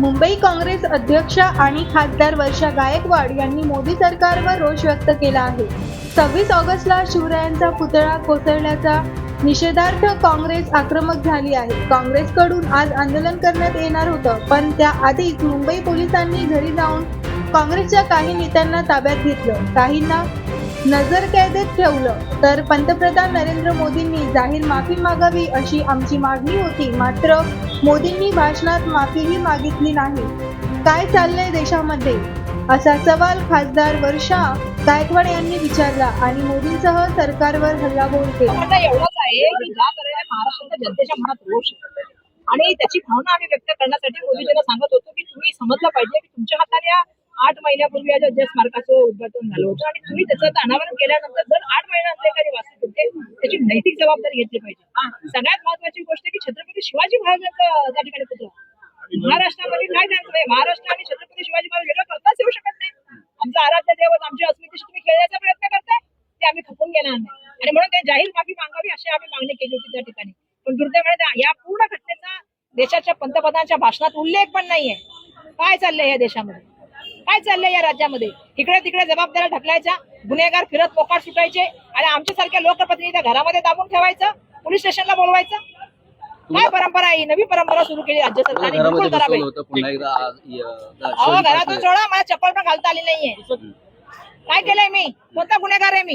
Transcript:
मुंबई काँग्रेस अध्यक्ष आणि खासदार वर्षा गायकवाड यांनी मोदी सरकारवर रोष व्यक्त केला आहे. सव्वीस ऑगस्टला शिवरायांचा पुतळा कोसळल्याचा निषेधार्थ काँग्रेस आक्रमक झाली आहे. काँग्रेसकडून आज आंदोलन करण्यात येणार होतं पण त्याआधीच मुंबई पोलिसांनी घरी जाऊन काँग्रेसच्या काही नेत्यांना ताब्यात घेतलं काहींना नजरकैदेत ठेवलं तर पंतप्रधान नरेंद्र मोदींनी जाहीर माफी मागावी अशी आमची मागणी होती. मात्र मोदींनी भाषणात माफीही मागितली नाही. काय चाललंय देशामध्ये? असा सवाल खासदार वर्षा गायकवाड यांनी विचारला आणि मोदींसह सरकारवर हल्लाबोल केला. एवढंच आहे की ज्या महाराष्ट्राच्या जनतेच्या मनात रोष आणि त्याची भावना आम्ही व्यक्त करण्यासाठी मोदीजींना सांगत होतो की तुम्ही समजलं पाहिजे की तुमच्या हाताने या आठ महिन्यापूर्वी या ज्या स्मारकाचं उद्घाटन झालं होतं आणि तुम्ही त्याचं अनावरण केल्यानंतर जर आठ महिन्यानंतर एखादी वास्तू होते त्याची नैतिक जबाबदारी घेतली पाहिजे. सगळ्यात महत्वाची गोष्ट की छत्रपती शिवाजी महाराजांचा त्या ठिकाणी पुतळा महाराष्ट्रामध्ये काय त्यांचं आहे महाराष्ट्र आणि छत्रपती शिवाजी महाराज वेगळं करताच येऊ शकत नाही. आमचं आराध्य दैवत आमची अस्मितेशी तुम्ही खेळण्याचा प्रयत्न करताय ते आम्ही खपून घेणार नाही. आणि म्हणून ते जाहीर माफी मागावी अशी आम्ही मागणी केली होती त्या ठिकाणी. पण दुर्दैवाने या पूर्ण घटनेचा देशाच्या पंतप्रधानांच्या भाषणात उल्लेख पण नाहीये. काय चाललंय या देशामध्ये? काय चाललंय या राज्यामध्ये? इकडे तिकडे जबाबदाऱ्या ढकलायच्या गुन्हेगार फिरत पोकाट सुटायचे आणि आमच्यासारख्या लोकप्रतिनिधी घरामध्ये दाबून ठेवायचं पोलीस स्टेशनला बोलवायचं? काय परंपरा आहे? ही? नवी परंपरा सुरू केली राज्य सरकारने. बिलकुल करावी अहो घरातून सोडा मला चप्पल पण घालता आली नाहीये. काय केलंय मी? कोणता गुन्हेगार आहे मी?